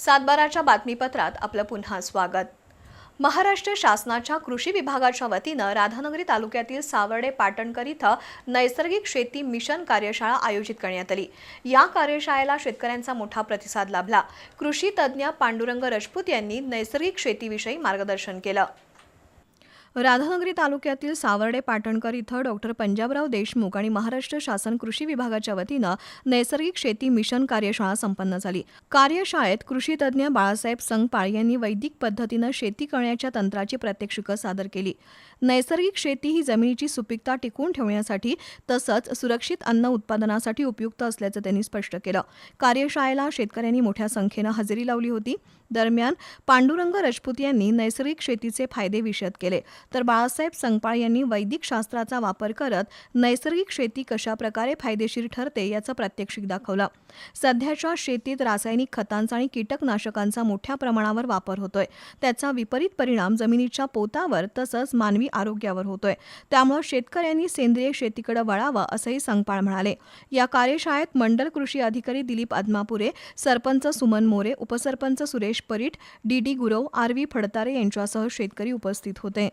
सातबाराच्या बातमीपत्रात आपलं पुन्हा स्वागत. महाराष्ट्र शासनाच्या कृषी विभागाच्या वतीनं राधानगरी तालुक्यातील सावर्डे पाटणकर इथं नैसर्गिक शेती मिशन कार्यशाळा आयोजित करण्यात आली. या कार्यशाळेला शेतकऱ्यांचा मोठा प्रतिसाद लाभला. कृषी तज्ज्ञ पांडुरंग रजपूत यांनी नैसर्गिक शेतीविषयी मार्गदर्शन केलं. राधानगरी तालुक्यातील सावर्डे पाटणकर इथं डॉक्टर पंजाबराव देशमुख आणि महाराष्ट्र शासन कृषी विभागाच्या वतीनं नैसर्गिक शेती मिशन कार्यशाळा संपन्न झाली. कार्यशाळेत कृषी तज्ज्ञ बाळासाहेब संगपाळ यांनी वैदिक पद्धतीनं शेती करण्याच्या तंत्राची प्रात्यक्षिकं सादर केली. नैसर्गिक शेती ही जमिनीची सुपीकता टिकवून ठेवण्यासाठी तसंच सुरक्षित अन्न उत्पादनासाठी उपयुक्त असल्याचं त्यांनी स्पष्ट केलं. कार्यशाळेला शेतकऱ्यांनी मोठ्या संख्येनं हजेरी लावली होती. दरम्यान पांडुरंग राजपूत यांनी नैसर्गिक शेतीचे फायदे विशद केले. तर बाळासाहेब संगपाळ यांनी वैदिक शास्त्राचा वापर करत नैसर्गिक शेती कशा प्रकारे फायदेशीर ठरते याचं प्रात्यक्षिक दाखवलं. सध्याच्या शेतीत रासायनिक खतांचा आणि कीटकनाशकांचा मोठ्या प्रमाणावर वापर होतोय. त्याचा विपरीत परिणाम जमिनीच्या पोतावर तसंच मानवी आरोग्यावर होतोय. त्यामुळे शेतकऱ्यांनी सेंद्रिय शेतीकडे वळावं असंही संगपाळ म्हणाले. या कार्यशाळेत मंडल कृषी अधिकारी Dilip आदमापुरे sarpanch Suman More upsarpanch Suresh Parit D D Gurav R V Phadtare यांच्यासह शेतकरी उपस्थित होते.